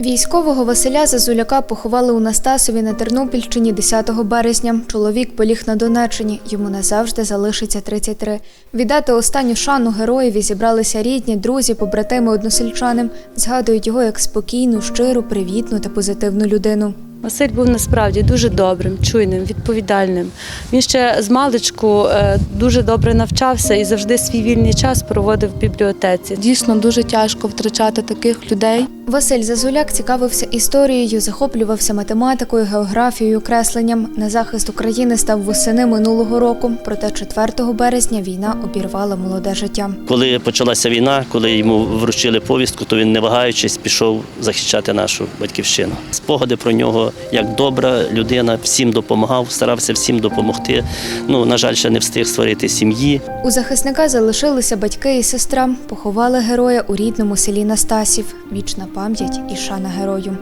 Військового Василя Зазуляка поховали у Настасові на Тернопільщині 10 березня. Чоловік поліг на Донеччині. Йому назавжди залишиться 33. Віддати останню шану героєві зібралися рідні, друзі, побратими, односельчани. Згадують його як спокійну, щиру, привітну та позитивну людину. Василь був насправді дуже добрим, чуйним, відповідальним. Він ще з маличку е, дуже добре навчався і завжди свій вільний час проводив в бібліотеці. Дійсно дуже тяжко втрачати таких людей. Василь Зазуляк цікавився історією, захоплювався математикою, географією, кресленням. На захист України став восени минулого року. Проте 4 березня війна обірвала молоде життя. Коли почалася війна, коли йому вручили повістку, то він, не вагаючись, пішов захищати нашу батьківщину. Спогади про нього як добра людина, всім допомагав, старався всім допомогти. Ну, на жаль, ще не встиг створити сім'ї. У захисника залишилися батьки і сестра. Поховали героя у рідному селі Настасів. Вічна пам'ять і шана герою.